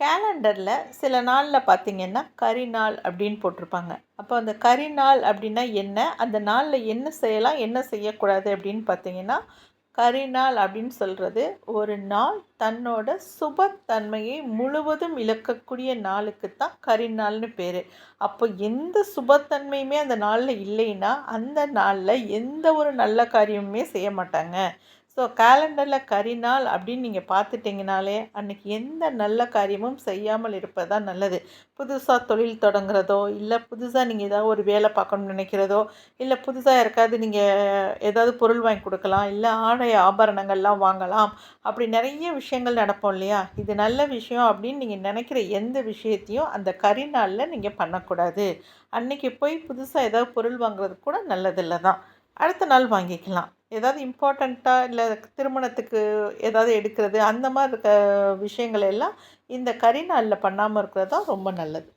கேலண்டரில் சில நாளில் பார்த்திங்கன்னா கரி நாள் அப்படின்னு போட்டிருப்பாங்க. அப்போ அந்த கரி நாள் அப்படின்னா என்ன? அந்த நாளில் என்ன செய்யலாம்? என்ன செய்யக்கூடாது அப்படின்னு பார்த்தீங்கன்னா கரி நாள் அப்படின்னு சொல்கிறது ஒரு நாள் தன்னோட சுபத்தன்மையை முழுவதும் இழக்கக்கூடிய நாளுக்கு தான் கரி நாள்னு பேர். அப்போ எந்த சுபத்தன்மையுமே அந்த நாளில் இல்லைன்னா அந்த நாளில் எந்த ஒரு நல்ல காரியமுமே செய்ய மாட்டாங்க. ஸோ கேலண்டரில் கரிநாள் அப்படின்னு நீங்கள் பார்த்துட்டிங்கனாலே அன்றைக்கி எந்த நல்ல காரியமும் செய்யாமல் இருப்பது தான் நல்லது. புதுசாக தொழில் தொடங்குறதோ இல்லை புதுசாக நீங்கள் ஏதாவது ஒரு வேலை பார்க்கணும்னு நினைக்கிறதோ இல்லை புதுசாக யாருக்காவது நீங்கள் ஏதாவது பொருள் வாங்கி கொடுக்கலாம் இல்லை ஆடை ஆபரணங்கள்லாம் வாங்கலாம் அப்படி நிறைய விஷயங்கள் நடப்போம் இல்லையா? இது நல்ல விஷயம் அப்படின்னு நீங்கள் நினைக்கிற எந்த விஷயத்தையும் அந்த கரிநாளில் நீங்கள் பண்ணக்கூடாது. அன்றைக்கி போய் புதுசாக ஏதாவது பொருள் வாங்குறது கூட நல்லதில்லை தான். அடுத்த நாள் வாங்கிக்கலாம். ஏதாவது இம்பார்ட்டண்ட்டாக இல்லை திருமணத்துக்கு ஏதாவது எடுக்கிறது அந்த மாதிரி இருக்க விஷயங்கள் எல்லாம் இந்த கரி நாளில் பண்ணாமல் இருக்கிறது தான் ரொம்ப நல்லது.